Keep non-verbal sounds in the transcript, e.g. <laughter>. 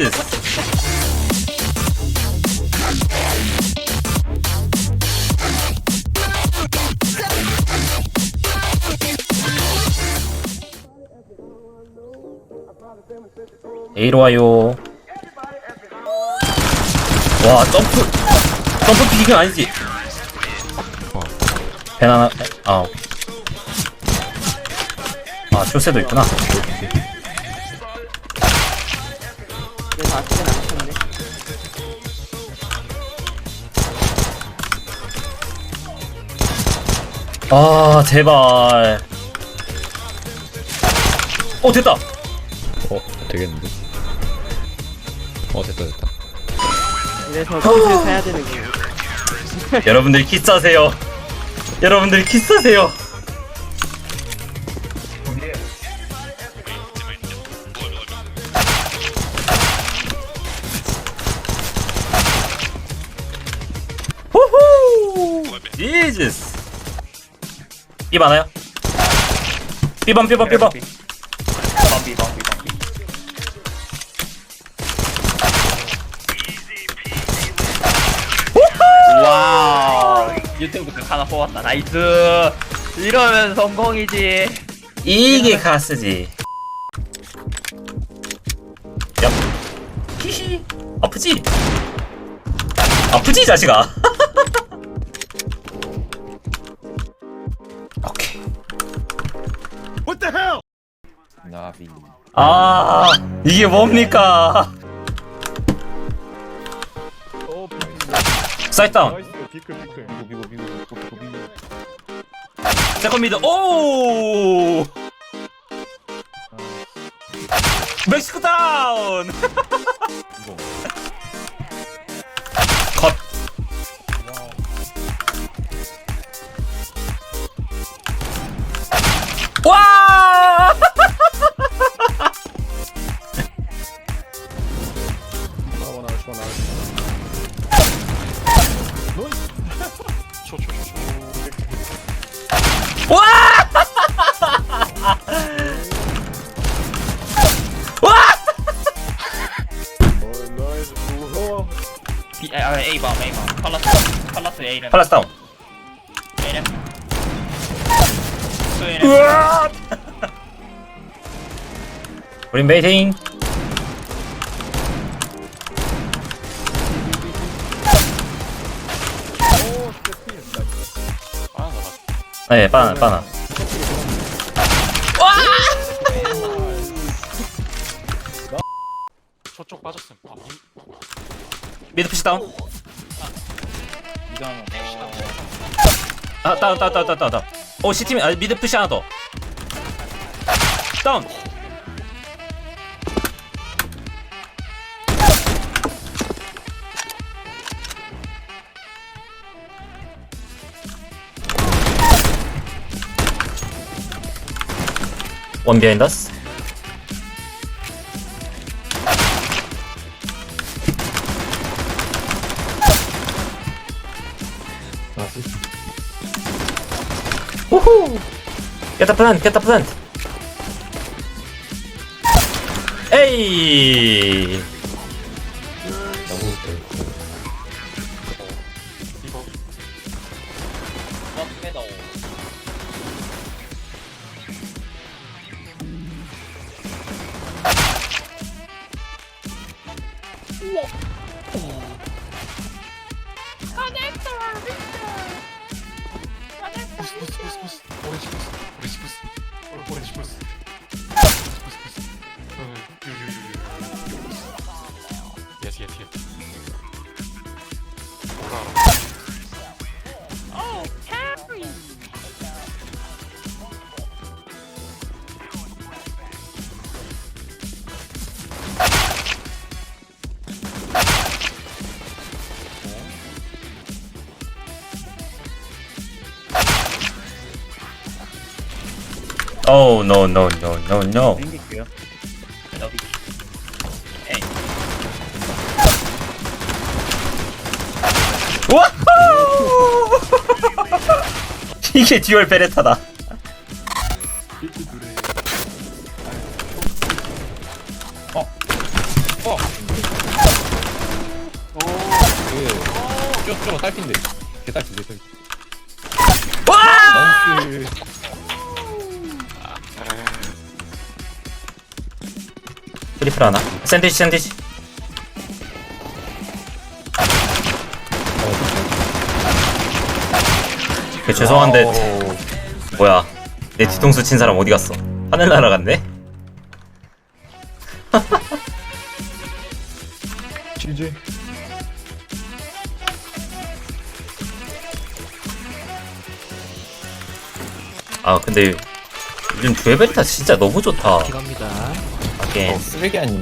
알지? A로 와요. 와, 점프. 점프 피킹 아니지? 배나나, 아. 아, 쇼세도 있구나. 아, 제발. 어, 됐다. 어 되겠는데 어 됐다 됐다 그래서 kit을 사야 되는 거예요. <laughs> 여러분들 키스하세요. 여러분들 키스하세요. 호호! 지즈스. 삐 많아요? 삐밤 삐밤 삐밤. 삐 삐, 삐, 삐. 와우 유튜브 극 하나 뽑았다 나이스 이러면 성공이지 이게 가스지. 야, 히히, 아프지? 아프지, 이 자식아. 나비 아, 이게 뭡니까? 사이트 다운. 세컨 미드. 오! 멕시코 다운! 컷. 팔라스 다운. 우와! 우린 베이팅. 네, 바나, 바나. 저쪽 빠졌음. 아, 미, 미드 푸시 다운. 이거는 아, 다운, 다운, 다운, 다운, 다운. 다운. 오, C팀, 아, 미드 푸시 하나 더. 다운. 원 비하인드 스 우후 Get the plant, get the plant 에이 이거 썸매도 부스 부스 부스 부스 오렌지 부스 오렌지 Oh no no no no no. 생길게요. 여기. A 와우 <laughs> 이게 듀얼 베레타다. 쪼쪼 딸핀데. 개 딸핀데 딸핀 와! 나이스 트리플 하나. 샌드위치 샌드위치. 그 죄송한데 오, 뭐야. 내 뒤통수 친 사람 어디 갔어? 하늘 날아갔네? 치즈. 아 근데 요즘 두에베리타 진짜 너무 좋다. 기갑니다. 하긴 어, 쓰레기 아니니.